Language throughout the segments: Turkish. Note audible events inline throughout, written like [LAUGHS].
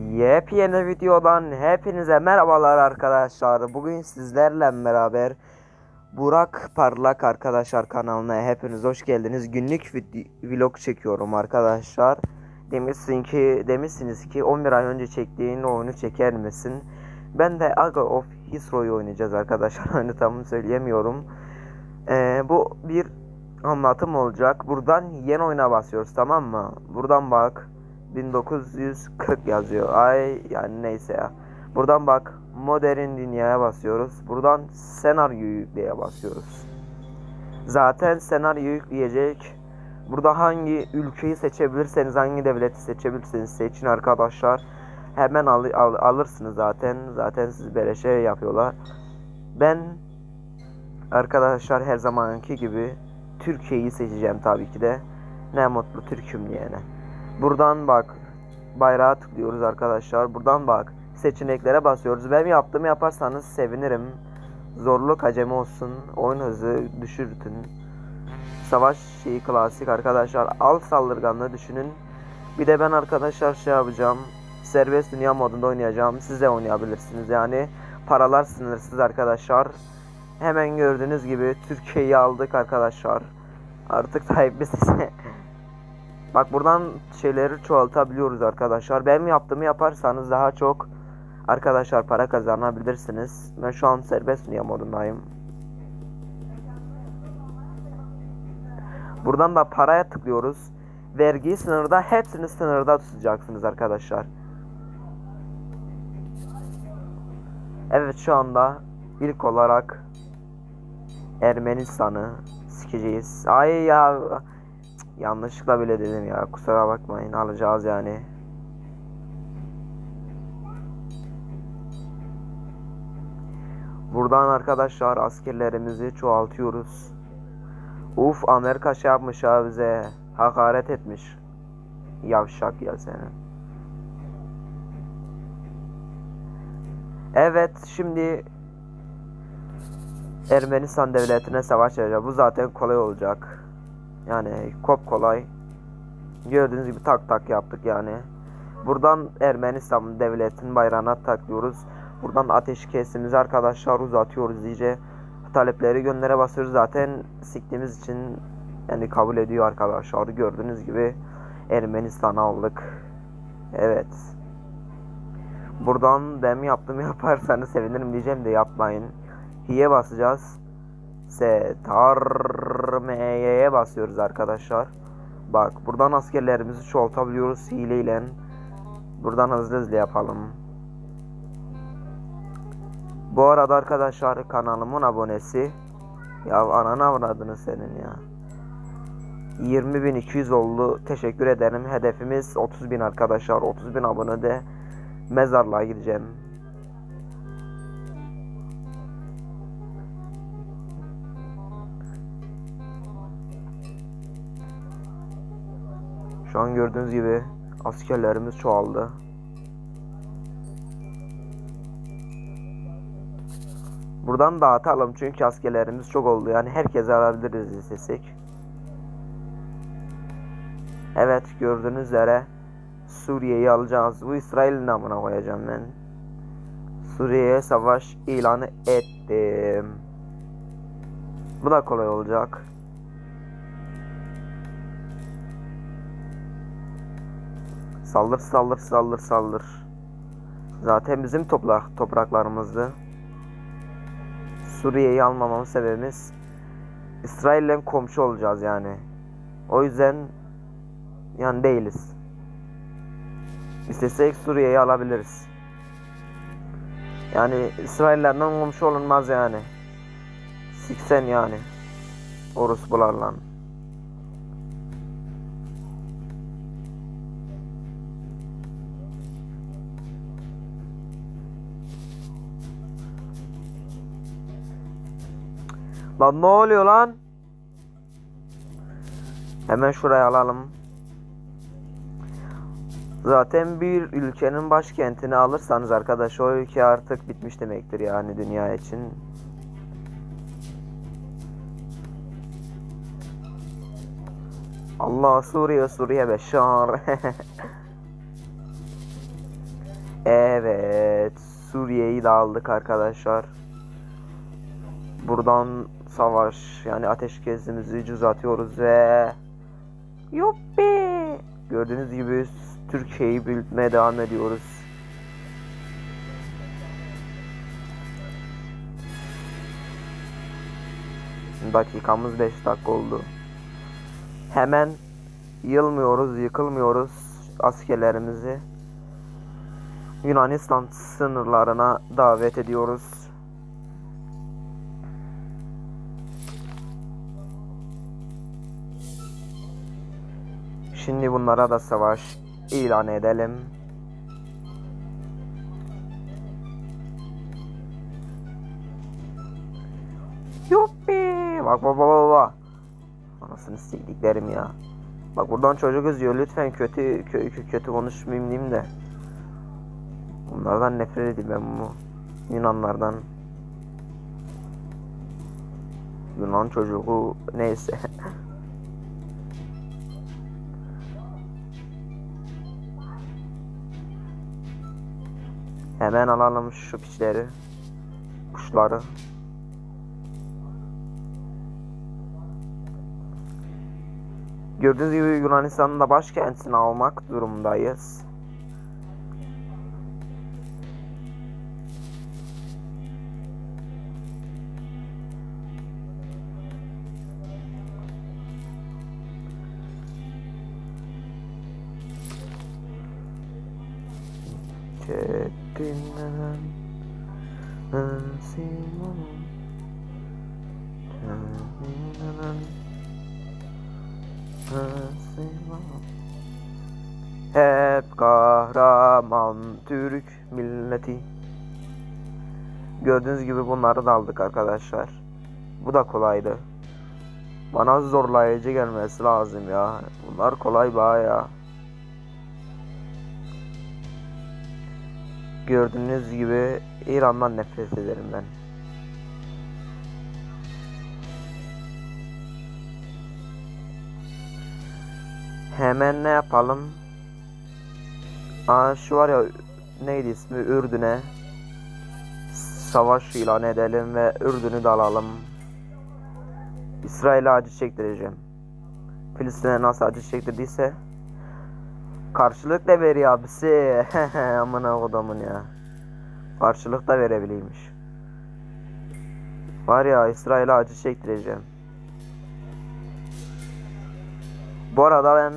Yepyeni videodan hepinize merhabalar arkadaşlar. Bugün sizlerle beraber Burak Parlak arkadaşlar kanalına hepiniz hoş geldiniz. Günlük vlog çekiyorum arkadaşlar. Demişsin ki demişsiniz ki 11 ay önce çektiğin oyunu çeker misin? Ben de Aga of Hisro'yu oynayacağız arkadaşlar. Oyunu [LAUGHS] tam söyleyemiyorum. Ee, bu bir anlatım olacak. Buradan yeni oyuna basıyoruz tamam mı? Buradan bak. 1940 yazıyor. Ay yani neyse ya. Buradan bak modern dünyaya basıyoruz. Buradan senaryo yükleye basıyoruz. Zaten senaryo yükleyecek. Burada hangi ülkeyi seçebilirseniz, hangi devleti seçebilirseniz seçin arkadaşlar. Hemen al, al- alırsınız zaten. Zaten siz böyle şey yapıyorlar. Ben arkadaşlar her zamanki gibi Türkiye'yi seçeceğim tabii ki de. Ne mutlu Türk'üm diyene. Buradan bak bayrağa tıklıyoruz arkadaşlar. Buradan bak seçeneklere basıyoruz. Benim yaptığımı yaparsanız sevinirim. Zorluk acemi olsun. Oyun hızı düşürtün. Savaş şeyi klasik arkadaşlar. Al saldırganlığı düşünün. Bir de ben arkadaşlar şey yapacağım. Serbest dünya modunda oynayacağım. Siz de oynayabilirsiniz yani. Paralar sınırsız arkadaşlar. Hemen gördüğünüz gibi Türkiye'yi aldık arkadaşlar. Artık Tayyip bize Bak buradan şeyleri çoğaltabiliyoruz arkadaşlar. Benim yaptığımı yaparsanız daha çok arkadaşlar para kazanabilirsiniz. Ben şu an serbest dünya modundayım. Buradan da paraya tıklıyoruz. Vergi sınırda hepsini sınırda tutacaksınız arkadaşlar. Evet şu anda ilk olarak Ermenistan'ı sikeceğiz. Ay ya Yanlışlıkla bile dedim ya kusura bakmayın alacağız yani. Buradan arkadaşlar askerlerimizi çoğaltıyoruz. Uf Amerika şey yapmış ha bize hakaret etmiş. Yavşak ya seni. Evet şimdi Ermenistan devletine savaş açacağız. Bu zaten kolay olacak. Yani kop kolay. Gördüğünüz gibi tak tak yaptık yani. Buradan Ermenistan devletinin bayrağına taklıyoruz. Buradan ateşkesimizi arkadaşlar uzatıyoruz iyice. Talepleri göndere basıyoruz zaten siktiğimiz için yani kabul ediyor arkadaşlar. Gördüğünüz gibi Ermenistan'ı aldık. Evet. Buradan ben yaptığımı [LAUGHS] yaparsanız sevinirim diyeceğim de yapmayın. Hi'ye basacağız. Setarmeye'ye basıyoruz arkadaşlar. Bak buradan askerlerimizi çoğaltabiliyoruz hileyle. Buradan hızlı hızlı yapalım. Bu arada arkadaşlar kanalımın abonesi ya ananı avradını senin ya. 20.200 oldu. Teşekkür ederim. Hedefimiz 30.000 arkadaşlar. 30.000 abone de mezarlığa gideceğim. Şu an gördüğünüz gibi askerlerimiz çoğaldı. Buradan dağıtalım çünkü askerlerimiz çok oldu. Yani herkese alabiliriz istesek. Evet gördüğünüz üzere Suriye'yi alacağız. Bu İsrail'in namına koyacağım ben. Suriye'ye savaş ilanı ettim. Bu da kolay olacak. Saldır saldır saldır saldır. Zaten bizim toprak topraklarımızdı. Suriye'yi almamamın sebebimiz İsrail'le komşu olacağız yani. O yüzden yani değiliz. İstesek Suriye'yi alabiliriz. Yani İsrail'lerden komşu olunmaz yani. Siksen yani. Orospularla. Lan ne oluyor lan? Hemen şuraya alalım. Zaten bir ülkenin başkentini alırsanız arkadaş o ülke artık bitmiş demektir yani dünya için. Allah Suriye Suriye Beşar. [LAUGHS] Evet. Suriye'yi de aldık arkadaşlar. Buradan savaş yani ateşkesimizi cüz atıyoruz ve Yuppi! Gördüğünüz gibi Türkiye'yi büyütmeye devam ediyoruz. Dakikamız 5 dakika oldu. Hemen yılmıyoruz, yıkılmıyoruz askerlerimizi. Yunanistan sınırlarına davet ediyoruz. Şimdi bunlara da savaş ilan edelim. Yuppi! Bak bak bak bak. Anasını siktiklerim ya. Bak buradan çocuk izliyor. Lütfen kötü kötü kötü konuşmayayım diyeyim de. Bunlardan nefret ediyorum ben bu Yunanlardan. Yunan çocuğu neyse. [LAUGHS] Hemen alalım şu piçleri. Kuşları. Gördüğünüz gibi Yunanistan'ın da başkentini almak durumdayız. Çetinden Simon Çetinden Hep kahraman Türk milleti. Gördüğünüz gibi bunları da aldık arkadaşlar. Bu da kolaydı. Bana zorlayıcı gelmesi lazım ya. Bunlar kolay baya. Gördüğünüz gibi İran'dan nefret ederim ben. Hemen ne yapalım? Aa şu var ya neydi ismi Ürdün'e savaş ilan edelim ve Ürdün'ü de alalım. İsrail'e acı çektireceğim. Filistin'e nasıl acı çektirdiyse karşılık da veriyor abisi. [LAUGHS] Amına kodumun ya. Karşılık da verebileymiş. Var ya İsrail'e acı çektireceğim. Bu arada ben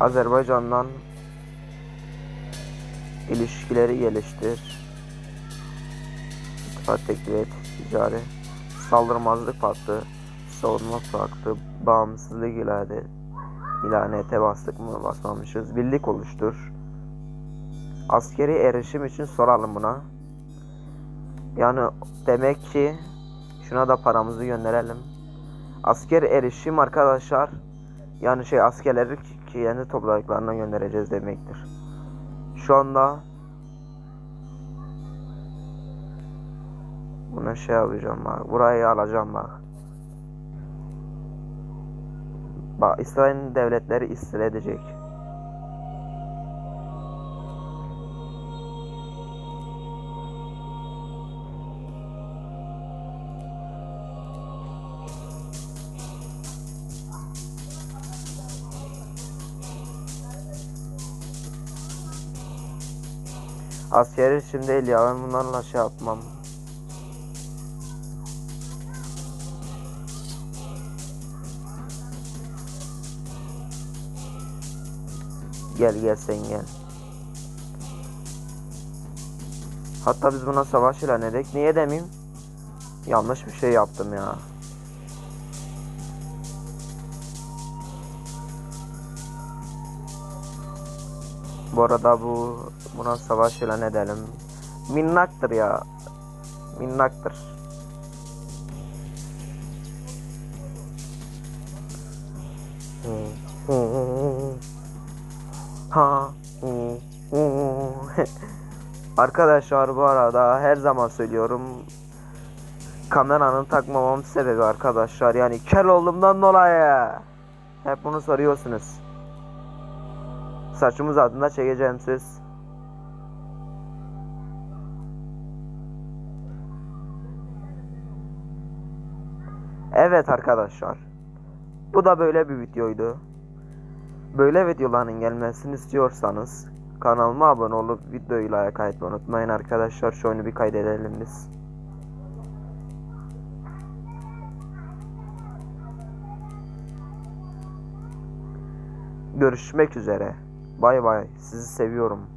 Azerbaycan'dan ilişkileri geliştir. İttifak teklif et, ticari, saldırmazlık paktı, savunma paktı, bağımsızlık ilanı, ilanete bastık mı basmamışız, birlik oluştur. Askeri erişim için soralım buna. Yani demek ki şuna da paramızı gönderelim. Asker erişim arkadaşlar yani şey askerleri kendi topladıklarına göndereceğiz demektir. Şu anda buna şey yapacağım bak. Burayı alacağım bak. Bak İsrail devletleri istila edecek. Askeri şimdi el ya ben bunlarla şey yapmam. Gel gel sen gel. Hatta biz buna savaş ilan edek. Niye demeyeyim? Yanlış bir şey yaptım ya. Bu arada bu buna savaş ilan edelim. Minnaktır ya. Minnaktır. Arkadaşlar bu arada her zaman söylüyorum kameranın takmamamın sebebi arkadaşlar yani kel olduğumdan dolayı hep bunu soruyorsunuz. Saçımız adında çekeceğim siz. Evet arkadaşlar. Bu da böyle bir videoydu. Böyle videoların gelmesini istiyorsanız kanalıma abone olup videoyu like etmeyi unutmayın arkadaşlar. Şu oyunu bir kaydedelim biz. Görüşmek üzere. Bay bay. Sizi seviyorum.